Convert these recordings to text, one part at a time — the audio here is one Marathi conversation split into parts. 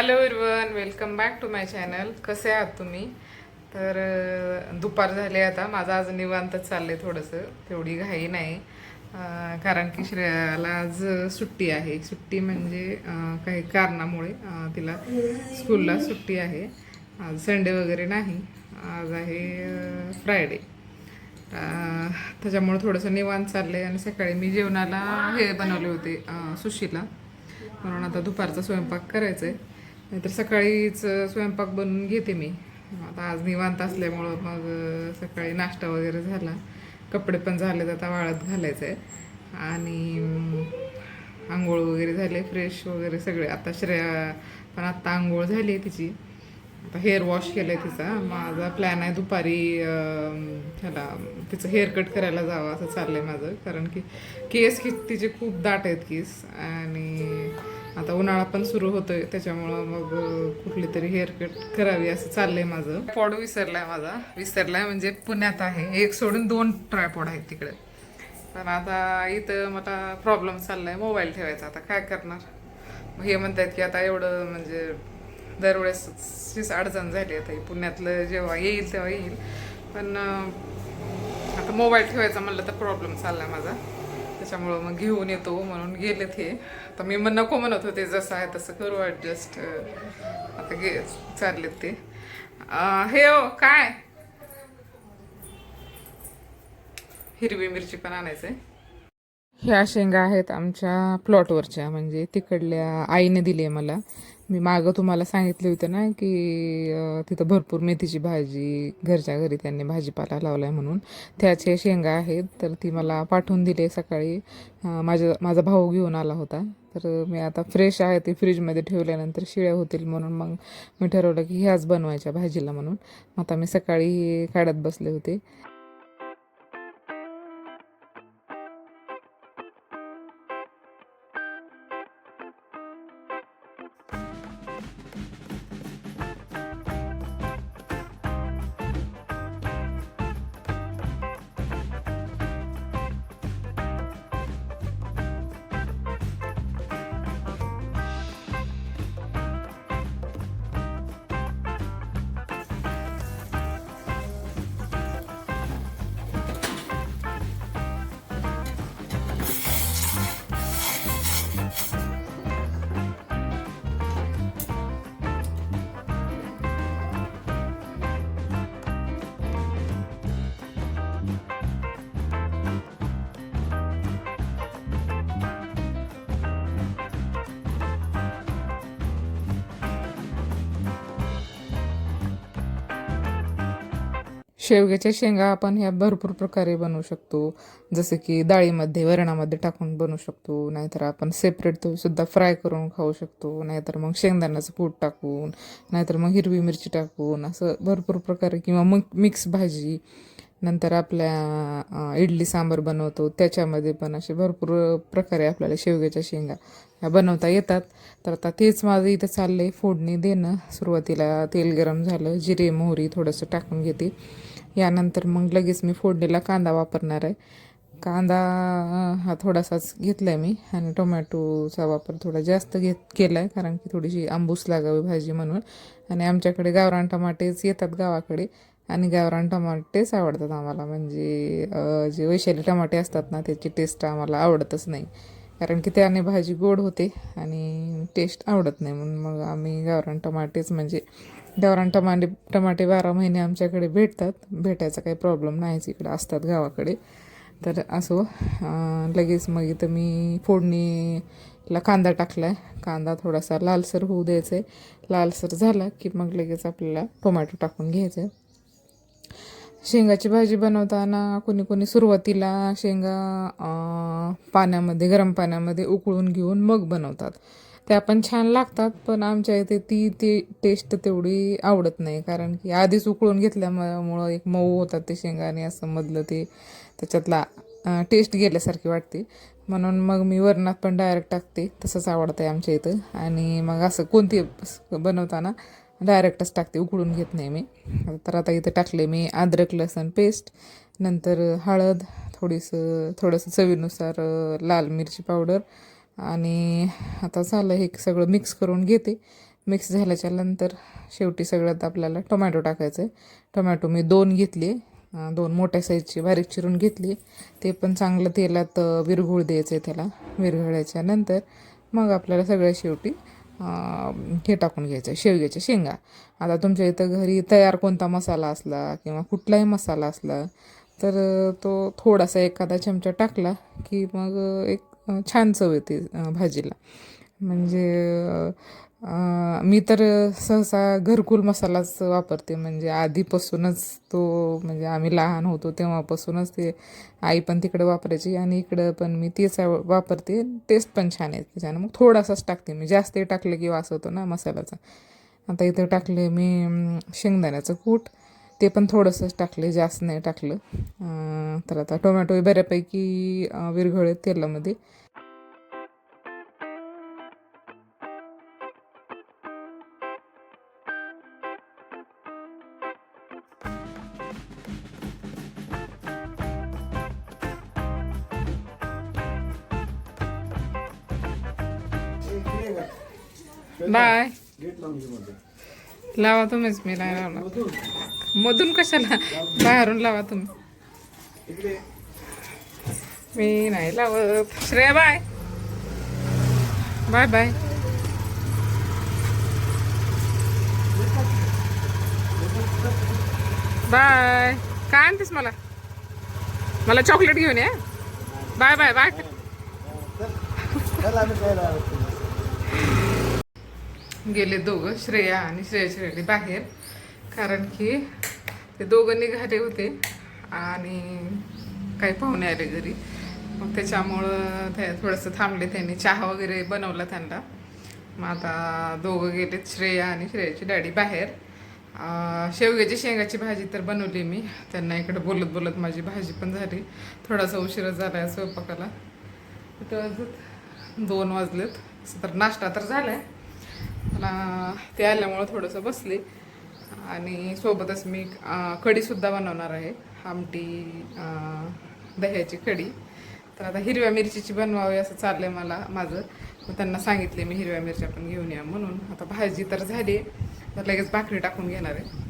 Hello everyone welcome back to my channel कसे आहात तुम्ही? तर दुपार झाले आता. माझं आज निवांतच चाललंय थोडंसं. तेवढी घाई नाही. कारण की श्रेयाला आज सुट्टी आहे. सुट्टी म्हणजे काही कारणामुळे तिला स्कूलला सुट्टी आहे. आज संडे वगैरे नाही. आज आहे फ्रायडे त्याच्यामुळे थोडंसं निवांत चाललंय आणि सकाळी मी जेवणाला हे बनवले होते सुशीला. म्हणून आता दुपारचा स्वयंपाक करायचा आहे नाहीतर सकाळीच स्वयंपाक बनवून घेते मी. आता आज निवांत असल्यामुळं मग सकाळी नाश्ता वगैरे झाला. कपडे पण झालेत आता वाळत घालायचं आहे आणि आंघोळ वगैरे झाले फ्रेश वगैरे सगळे. आता श्रेया पण आत्ता आंघोळ झाली आहे तिची. आता हेअर वॉश केलं आहे तिचा. माझा प्लॅन आहे दुपारी ह्याला तिचं हेअर कट करायला जावं असं चाललं आहे माझं. कारण की केस की तिचे खूप दाट आहेत केस. आणि आता उन्हाळा पण सुरू होतोय त्याच्यामुळं मग कुठली तरी हेअर कट करावी असं चाललंय माझं. पॉड विसरलाय माझा. विसरलाय म्हणजे पुण्यात आहे. एक सोडून दोन ट्रायपॉड आहेत तिकडे. पण आता इथं मला प्रॉब्लेम चाललाय. मोबाईल ठेवायचा. आता काय करणार? मग हे म्हणतात की आता एवढं म्हणजे दरवेळेस अडचण झाली आता पुण्यातलं जेव्हा येईल तेव्हा येईल. पण आता मोबाईल ठेवायचा म्हणलं तर प्रॉब्लेम चाललाय माझा. त्याच्यामुळं मग घेऊन येतो म्हणून गेले ते आता मी मग नको म्हणत होते जसं आहे तसं करू ॲडजस्ट आता गे चाललेत ते. हे हो काय? हिरवी मिरची पण आणायचं आहे ह्या शेंगा आहेत आमच्या प्लॉटवरच्या म्हणजे तिकडल्या आईने दिली आहे मला. मी मागं तुम्हाला सांगितले होते ना की तिथं भरपूर मेथीची भाजी घरच्या घरी त्यांनी भाजीपाला लावला आहे म्हणून. त्याचे शेंगा आहेत तर ती मला पाठवून दिली सकाळी. माझ्या माझा भाऊ घेऊन आला होता. तर मी आता फ्रेश आहे ते फ्रीजमध्ये ठेवल्यानंतर शिळ्या होतील म्हणून मग मी ठरवलं की ह्याच बनवायच्या भाजीला म्हणून. आता मी सकाळी काढत बसले होते. शेवग्याच्या शेंगा आपण ह्या भरपूर प्रकारे बनवू शकतो. जसं की डाळीमध्ये वरणामध्ये टाकून बनवू शकतो. नाहीतर आपण सेपरेट तो सुद्धा फ्राय करून खाऊ शकतो. नाहीतर मग शेंगदाण्याचं कूट टाकून नाहीतर मग हिरवी मिरची टाकून असं भरपूर प्रकारे किंवा मग मिक्स भाजी. नंतर आपल्या इडली सांबार बनवतो. त्याच्यामध्ये पण असे भरपूर प्रकारे आपल्याला शेवग्याच्या शेंगा ह्या बनवता येतात. तर आता तेच माझं इथं चाललं आहे फोडणी देणं सुरुवातीला तेल गरम झालं जिरे मोहरी थोडंसं टाकून घेते. यानंतर मग लगेच मी फोडणीला कांदा वापरणार आहे. कांदा हा थोडासाच घेतला आहे मी आणि टोमॅटोचा वापर थोडा जास्त घेत केला आहे कारण की थोडीशी आंबूस लागावी भाजी म्हणून. आणि आमच्याकडे गावरान टमाटेच येतात गावाकडे. आणि गावरान टमाटेच आवडतात आम्हाला. म्हणजे जे वैशाली टमाटे असतात ना त्याची टेस्ट आम्हाला आवडतच नाही. कारण की त्याने भाजी गोड होते आणि टेस्ट आवडत नाही. म्हणून मग आम्ही गावरान टमाटेच म्हणजे गावरान टमाटे टमाटे बारा महिने आमच्याकडे भेटतात. भेटायचा काही प्रॉब्लेम नाहीच इकडं. असतात गावाकडे. तर असो लगेच मग इथं मी फोडणीला कांदा टाकला आहे कांदा थोडासा लालसर होऊ द्यायचा आहे लालसर झाला की मग लगेच आपल्याला टोमॅटो टाकून घ्यायचं आहे शेंगाची भाजी बनवताना कोणी कोणी सुरुवातीला शेंगा पाण्यामध्ये गरम पाण्यामध्ये उकळून घेऊन मग बनवतात. त्या पण छान लागतात पण आमच्या इथे ती ती टेस्ट तेवढी आवडत नाही. कारण की आधीच उकळून घेतल्यामुळं एक मऊ होतात ते शेंगाने असं मधलं ते त्याच्यातला टेस्ट गेल्यासारखी वाटते. म्हणून मग मी वरणात पण डायरेक्ट टाकते. तसंच आवडतं आहे आमच्या इथं. आणि मग असं कोणती बनवताना डायरेक्टच टाकते उकळून घेत नाही मी. तर आता इथं टाकले मी अद्रक लसण पेस्ट नंतर हळद थोडीसं थोडंसं चवीनुसार लाल मिरची पावडर आणि आता झालं हे सगळं मिक्स करून घेते. मिक्स झाल्याच्यानंतर शेवटी सगळ्यात आपल्याला टोमॅटो टाकायचं आहे टोमॅटो मी दोन घेतले. दोन मोठ्या साईजची बारीक चिरून घेतली. ते पण चांगलं तेलात विरघूळ द्यायचं आहे त्याला. विरघळल्याच्या नंतर मग आपल्याला सगळ्या शेवटी हे टाकून घ्यायचं शेवग्याच्या शेंगा. आता तुमच्या इथं घरी तयार कोणता मसाला असला किंवा कुठलाही मसाला असला तर तो थोडासा एखादा चमचा टाकला की मग एक छान चव येते भाजीला. म्हणजे मी तर सहसा घरकुल मसालाच वापरते. म्हणजे आधीपासूनच तो म्हणजे आम्ही लहान होतो तेव्हापासूनच ते आई पण तिकडे वापरायची आणि इकडं पण मी तेच वापरते. टेस्ट पण छान आहे त्याच्यानं. मग थोडासाच टाकते मी. जास्तही टाकलं की वास होतो ना मसाल्याचा आता इथं टाकले मी शेंगदाण्याचं कूट. ते पण थोडंसंच टाकले जास्त नाही टाकलं. तर आता टोमॅटो बऱ्यापैकी विरघळत विरघळले तेलामध्ये. बाय लावा तुम्हीच मी नाही लावला मधून कशाला? बाहेरून लावा तुम्ही. मी नाही लावत. Shreya bye bye bye bye काय आणतेस मला? मला चॉकलेट घेऊन ये. बाय बाय बाय गेले दोघं श्रेया आणि श्रेया श्रेयाने बाहेर. कारण की ते दोघं निघाले होते आणि काही पाहुणे आले घरी. मग त्याच्यामुळं ते थोडंसं थांबले त्यांनी चहा वगैरे बनवला त्यांना. मग आता दोघं गेलेत श्रेया आणि श्रेयाची डॅडी बाहेर. शेवग्याची शेंगाची भाजी तर बनवली मी. त्यांना इकडं बोलत बोलत माझी भाजी पण झाली. थोडासा उशिरा झाला आहे स्वयंपाकाला. तर अजून दोन वाजलेत. तर नाश्ता तर झाला आहे ते आल्यामुळं थोडंसं बसले. आणि सोबतच मी कढीसुद्धा बनवणार आहे. आमटी दह्याची कढी. तर आता हिरव्या मिरचीची बनवावी असं चाललं आहे मला माझं. मग त्यांना सांगितले मी हिरव्या मिरच्या पण घेऊन या म्हणून. आता भाजी तर झाली आहे तर लगेच भाकरी टाकून घेणार आहे.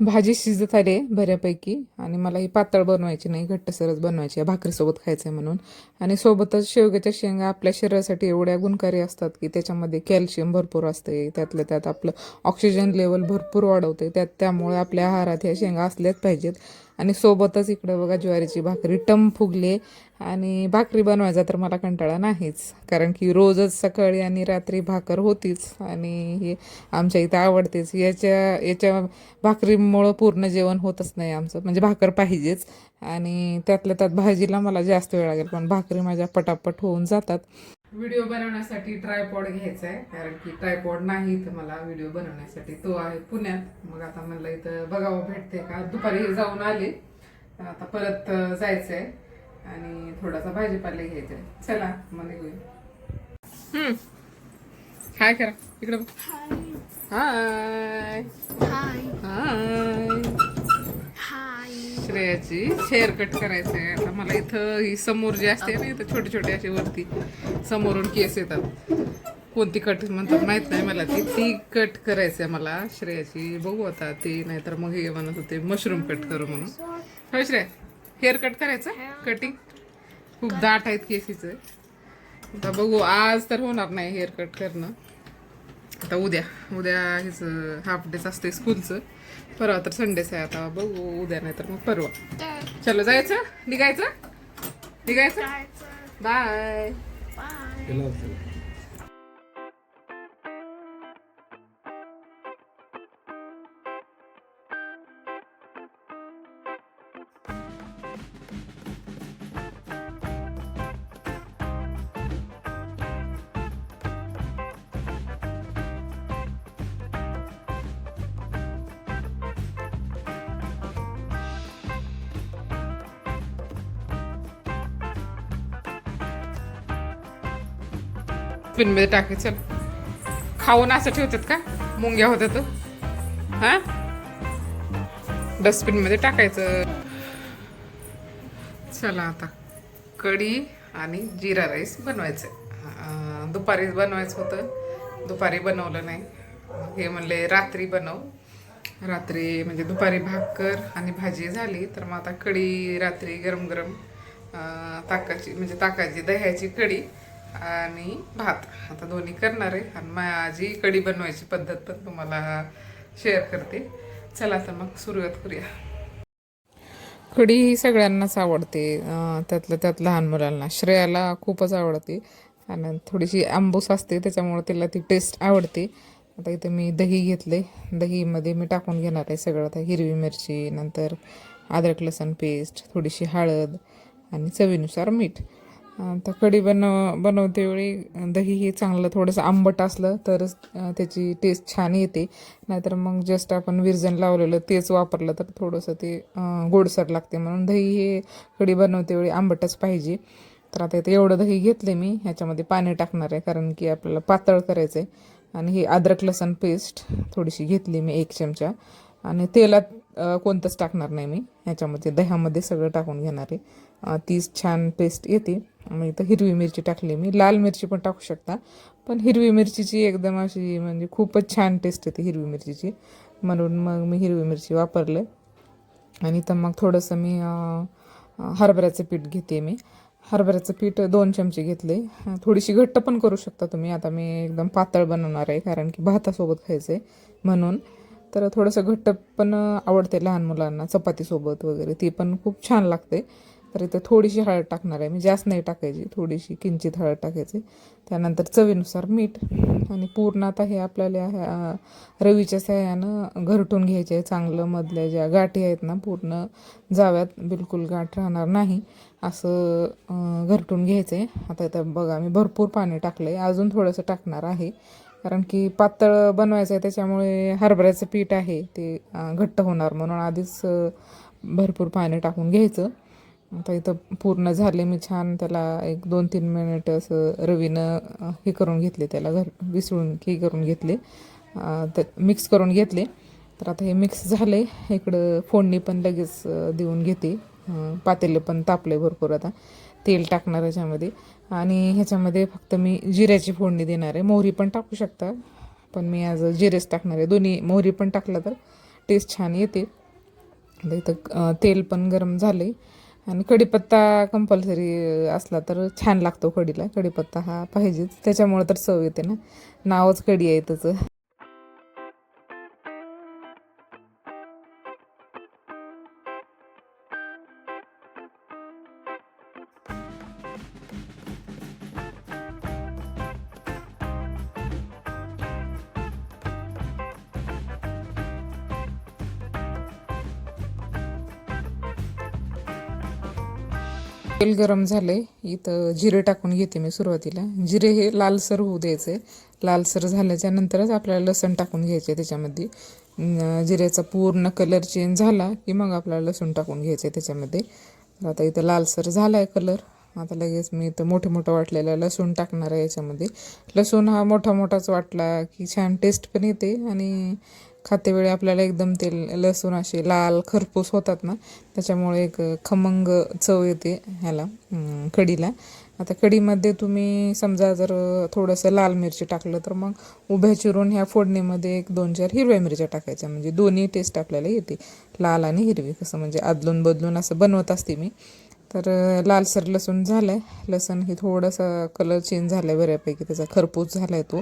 भाजी शिजत आली आहे बऱ्यापैकी आणि मला ही पातळ बनवायची नाही घट्टसरच बनवायची आहे. भाकरीसोबत खायचं आहे म्हणून. आणि सोबतच शेवग्याच्या शेंगा आपल्या शरीरासाठी एवढ्या गुणकारी असतात की त्याच्यामध्ये कॅल्शियम भरपूर असते त्यातल्या त्यात आपलं ऑक्सिजन लेवल भरपूर वाढवते. त्यात त्यामुळे आपल्या आहारात ह्या शेंगा असल्याच पाहिजेत. आणि सोबतच इकडं बघा ज्वारीची भाकरी टम फुगले आणि भाकरी बनवायचा तर मला कंटाळा नाहीच. कारण की रोजच सकाळी आणि रात्री भाकर होतीच आणि हे आमच्या इथं आवडतेच. याच्या याच्या भाकरीमुळं पूर्ण जेवण होतच नाही आमचं. म्हणजे भाकर पाहिजेच आणि त्यातल्या त्यात भाजीला मला जास्त वेळ लागेल पण भाकरी माझ्या पटापट होऊन जातात. व्हिडिओ बनवण्यासाठी ट्रायपॉड घ्यायचा आहे कारण की ट्रायपॉड नाही इथं मला व्हिडिओ बनवण्यासाठी तो आहे पुण्यात. मग आता म्हणलं इथं बघावं भेटते का? दुपारी जाऊन आले आता परत जायचंय. आणि थोडासा भाजीपाला घ्यायचा चला मग निघूया. हाय करा इकडं. हाय. हाय. हाय. हाय श्रेयाची हेअर कट करायचं आहे आता मला इथं ही समोर जी असते ना इथं छोटे छोटे असे वरती समोरून केस येतात. कोणती कट म्हणतात माहीत नाही मला. ती ती कट करायचं आहे मला श्रेयाची. बघू आता ती नाहीतर मग हे म्हणत होते मशरूम कट करू म्हणून. हो श्रेया हेअर कट करायचं? कटिंग खूप दाट आहेत केसीचं. आता बघू आज तर होणार नाही हेअर कट करणं. आता उद्या. उद्या हेच हाफ डेच असते स्कूलचं परवा तर संडेच आहे आता. बघू उद्या नाही तर मग परवा. चलो जायचं? निघायचं? निघायचं? बाय. बाय. पिनमध्ये टाकायचं खाऊन असं ठेवतात का? मुंग्या होत्या तर हा? डस्टबिनमध्ये टाकायचं. चला आता. कढी आणि जिरा राईस बनवायचं. दुपारीच बनवायचं होतं. दुपारी बनवलं नाही. हे म्हणले रात्री बनव. रात्री म्हणजे दुपारी भाकर आणि भाजी झाली तर मग आता कढी रात्री गरम गरम ताकाची म्हणजे ताकाची दह्याची कढी आणि भात. आता दोन्ही करणार आहे. आणि माझी कढी बनवायची पद्धत पण तुम्हाला शेअर करते. चला तर मग सुरुवात करूया. कढी ही सगळ्यांनाच आवडते. त्यातलं त्यात लहान मुलांना. श्रेयाला खूपच आवडते. आणि थोडीशी आंबूस असते त्याच्यामुळे तिला ती टेस्ट आवडते. आता इथे मी दही घेतले. दहीमध्ये मी टाकून घेणार आहे सगळं. आता हिरवी मिरची नंतर अद्रक लसण पेस्ट थोडीशी हळद आणि चवीनुसार मीठ. तर कढी बनव बनवते वेळी दही हे चांगलं थोडंसं आंबट असलं तरच त्याची टेस्ट छान येते. नाहीतर मग जस्ट आपण विरजन लावलेलं तेच वापरलं तर थोडंसं ते गोडसर लागते म्हणून दही हे कढी बनवते वेळी आंबटच पाहिजे. तर आता इथे एवढं दही घेतले मी ह्याच्यामध्ये पाणी टाकणार आहे कारण की आपल्याला पातळ करायचं आहे आणि ही अद्रक लसण पेस्ट थोडीशी घेतली मी एक चमचा. आणि तेलात कोणतंच टाकणार नाही मी ह्याच्यामध्ये दह्यामध्ये सगळं टाकून घेणार आहे. तीच छान पेस्ट येते. मग इथं हिरवी मिरची टाकली मी. लाल मिरची पण टाकू शकता. पण हिरवी मिरचीची एकदम अशी म्हणजे खूपच छान टेस्ट येते हिरवी मिरचीची. म्हणून मग मी हिरवी मिरची वापरलं. आणि तर मग थोडंसं मी हरभऱ्याचं पीठ घेते मी. हरभऱ्याचं पीठ दोन चमचे घेतले. थोडीशी घट्ट पण करू शकता तुम्ही. आता मी एकदम पातळ बनवणार आहे कारण की भातासोबत खायचं आहे म्हणून. तर थोडंसं घट्ट पण आवडते लहान मुलांना. चपातीसोबत वगैरे. ती पण खूप छान लागते. तर इथे थोडीशी हळद टाकणार आहे. मी जास्त नाही टाकायची थोडीशी किंचित हळद टाकायची. त्यानंतर चवीनुसार मीठ आणि पूर्ण आता हे आपल्याला ह्या रवीच्या सहाय्यानं घरटून घ्यायचे आहे. चांगलं मधल्या ज्या गाठी आहेत ना पूर्ण जाव्यात बिलकुल गाठ राहणार नाही. असं घरटून घ्यायचं आहे आता इथं बघा मी भरपूर पाणी टाकलं आहे अजून थोडंसं टाकणार आहे. कारण की पातळ बनवायचं आहे त्याच्यामुळे हरभऱ्याचं पीठ आहे ते घट्ट होणार म्हणून आधीच भरपूर पाणी टाकून घ्यायचं. आता इथं पूर्ण झाले मी छान. त्याला एक दोन तीन मिनिट असं रवीनं हे करून घेतले त्याला घर विसळून हे करून घेतले. तर मिक्स करून घेतले. तर आता हे मिक्स झाले. इकडं फोडणी पण लगेच देऊन घेते. पातेले पातेलं पण तापले भरपूर आता. तेल टाकणार याच्यामध्ये आणि ह्याच्यामध्ये फक्त मी जिऱ्याची फोडणी देणार आहे. मोहरी पण टाकू शकता. पण मी आज जिरेच टाकणार आहे. दोन्ही मोहरी पण टाकलं तर टेस्ट छान येते. इथं तेल पण गरम झाले आणि कढीपत्ता कंपल्सरी असला तर छान लागतो कढीला. कढीपत्ता हा पाहिजेच. त्याच्यामुळं तर चव येते ना. नावच कढी आहे त्याचं. तेल गरम झाले इथं जिरे टाकून घेते मी सुरुवातीला. जिरे हे लालसर होऊ द्यायचे. लालसर झाल्याच्या नंतरच आपल्याला लसण टाकून घ्यायचे त्याच्यामध्ये. जिऱ्याचा पूर्ण कलर चेंज झाला की मग आपल्याला लसूण टाकून घ्यायचे त्याच्यामध्ये. आता इथं लालसर झाला आहे कलर. आता लगेच मी इथं मोठं मोठं वाटलेलं लसूण टाकणार आहे याच्यामध्ये. लसूण हा मोठा मोठाच वाटला की छान टेस्ट पण येते आणि खातेवेळी आपल्याला एकदम ते लसूण असे लाल खरपूस होतात ना त्याच्यामुळे एक खमंग चव येते ह्याला कढीला. आता कढीमध्ये तुम्ही समजा जर थोडंसं लाल मिरची टाकलं तर मग उभ्या चिरून ह्या फोडणीमध्ये एक दोन चार हिरव्या मिरच्या टाकायच्या. म्हणजे दोन्ही टेस्ट आपल्याला येते. लाल आणि हिरवी कसं म्हणजे आदलून बदलून असं बनवत असते मी. तर लालसर लसूण झालं आहे लसूण हे थोडासा कलर चेंज झाला आहे बऱ्यापैकी. त्याचा खरपूस झाला आहे तो.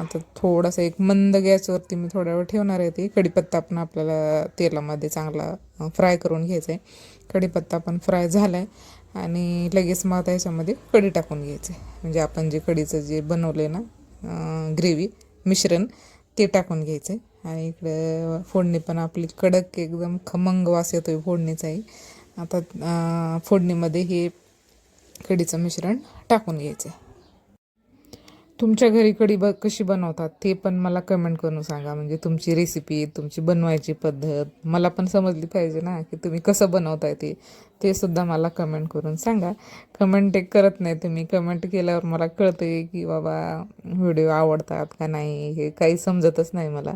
आता थोडासा एक मंद गॅसवरती मी थोड्या वेळ ठेवणार आहे ती. कढीपत्ता पण आपल्याला तेलामध्ये चांगला फ्राय करून घ्यायचा आहे कढीपत्ता पण फ्राय झाला आहे आणि लगेच मग आता याच्यामध्ये कढी टाकून घ्यायचं आहे म्हणजे आपण जे कढीचं जे बनवलं आहे ना ग्रेव्ही मिश्रण ते टाकून घ्यायचं आहे आणि इकडं फोडणी पण आपली कडक एकदम खमंग वास आहे फोडणीचाही. आता फोडणीमध्ये हे कढीचं मिश्रण टाकून घ्यायचं. आहे तुमच्या घरी कढी ब कशी बनवतात ते पण मला कमेंट करून सांगा. म्हणजे तुमची रेसिपी तुमची बनवायची पद्धत मला पण समजली पाहिजे ना की तुम्ही कसं बनवताय ते ते सुद्धा मला कमेंट करून सांगा. कमेंट एक करत नाही तुम्ही. कमेंट केल्यावर मला कळतं की बाबा व्हिडिओ आवडतात का नाही हे काही समजतच नाही मला.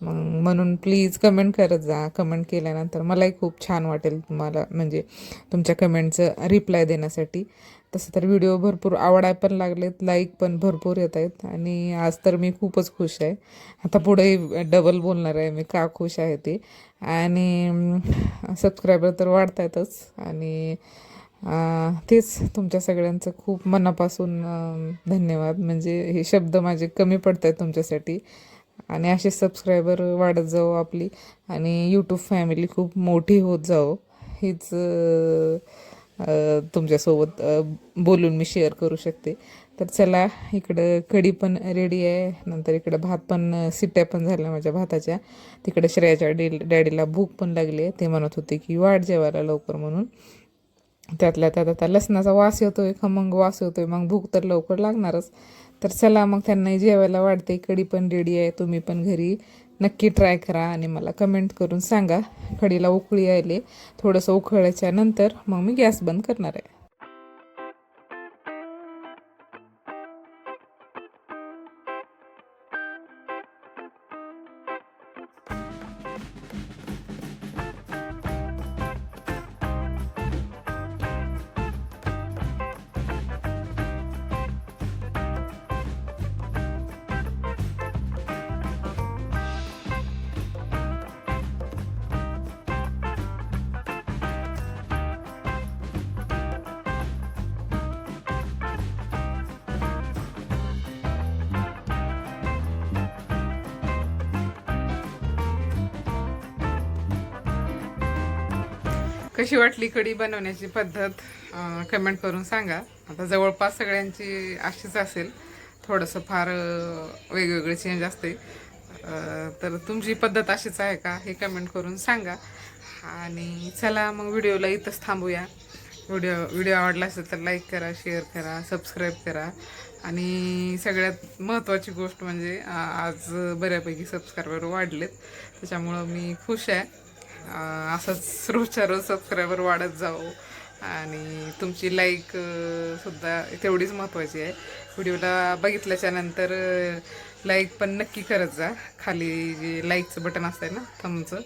मग म्हणून प्लीज कमेंट करत जा. कमेंट केल्यानंतर मलाही खूप छान वाटेल तुम्हाला म्हणजे तुमच्या कमेंटचं रिप्लाय देण्यासाठी. तसं तर व्हिडिओ भरपूर आवडाय पण लागलेत लाईक पण भरपूर येत आहेत. आणि आज तर मी खूपच खुश आहे. आता पुढे डबल बोलणार आहे मी का खुश आहे ते. आणि सबस्क्रायबर तर वाढतायतच. आणि तेच तुमच्या सगळ्यांचं खूप मनापासून धन्यवाद. म्हणजे हे शब्द माझे कमी पडत आहेत तुमच्यासाठी. आणि असे सबस्क्रायबर वाढत जाऊ आपली. आणि यूट्यूब फॅमिली खूप मोठी होत जाओ हीच तुमच्यासोबत बोलून मी शेअर करू शकते. तर चला इकडं कढी पण रेडी आहे. नंतर इकडं भात पण सिट्ट्या पण झाल्या माझ्या भाताच्या. तिकडं श्रेयाच्या डी डॅडीला भूक पण लागली आहे. ते म्हणत होते की वाढ जेवायला लवकर म्हणून. त्यातल्या त्यात आता लसणाचा वास येतोय खमंग वास येतोय. मग भूक तर लवकर लागणारच. तर चला मग त्यांनाही जेवायला वाढते. कढी पण रेडी आहे. तुम्ही पण घरी नक्की ट्राय करा आणि मला कमेंट करून सांगा. कढीला उकळी आले. थोडंसं उकळल्याच्या नंतर मग मी गॅस बंद करणार आहे. कशी वाटली कढी बनवण्याची पद्धत कमेंट करून सांगा. आता जवळपास सगळ्यांची अशीच असेल. थोडंसं फार वेगवेगळे चेंज असते. तर तुमची पद्धत अशीच आहे का? हे कमेंट करून सांगा. आणि चला मग व्हिडिओला इथंच थांबूया. व्हिडिओ व्हिडिओ आवडला असेल तर लाईक करा शेअर करा सबस्क्राईब करा. आणि सगळ्यात महत्त्वाची गोष्ट म्हणजे आज बऱ्यापैकी सबस्क्रायबर वाढलेत. त्याच्यामुळं मी खुश आहे. असंच रोजच्या रोज सबस्क्रायबर वाढत जाऊ आणि तुमची लाईक सुद्धा तेवढीच महत्त्वाची आहे. व्हिडिओला बघितल्याच्या नंतर लाईक पण नक्की करत जा. खाली जे लाईकचं बटन असतं ना थमचं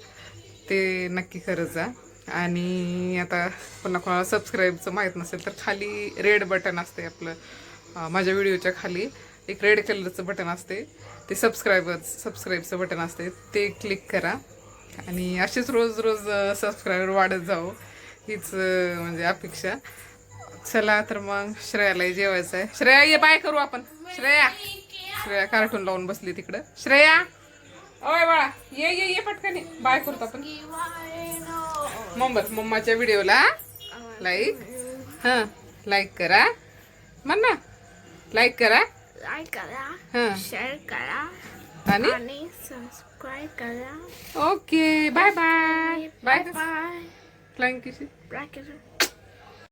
ते नक्की करत जा. आणि आता पुन्हा कोणाला सबस्क्राईबचं माहीत नसेल तर खाली रेड बटन असते आपलं. माझ्या व्हिडिओच्या खाली एक रेड कलरचं बटन असते ते सबस्क्रायबर सबस्क्राईबचं बटन असते ते क्लिक करा. आणि असेच रोज रोज सबस्क्रायबर वाढत जाऊ हीच म्हणजे अपेक्षा. चला तर मग श्रेयालाही जेवायचं आहे. श्रेया ये बाय करू आपण. श्रेया. श्रेया कार्टून लावून बसली तिकडं. श्रेया. ओय बाळा ये ये ये पटकन बाय करतो आपण. मम्मा मम्माच्या व्हिडिओला. लाईक हां लाईक करा. म्हण ना. लाईक करा. लाईक करा. हां. शेअर करा. आणि? आणि सबस्क्राईब करा. Okay bye bye bye bye bye